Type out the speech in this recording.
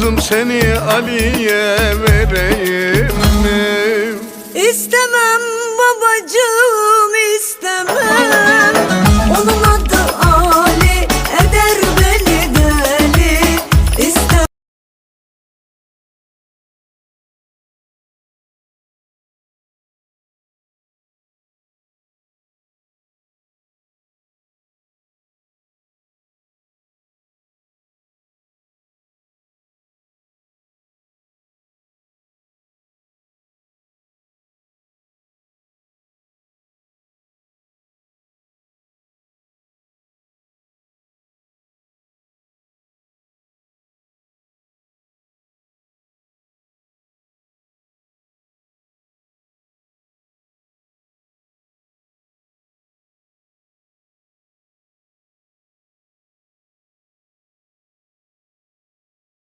kızım seni Ali'ye vereyim mi? İstemem babacığım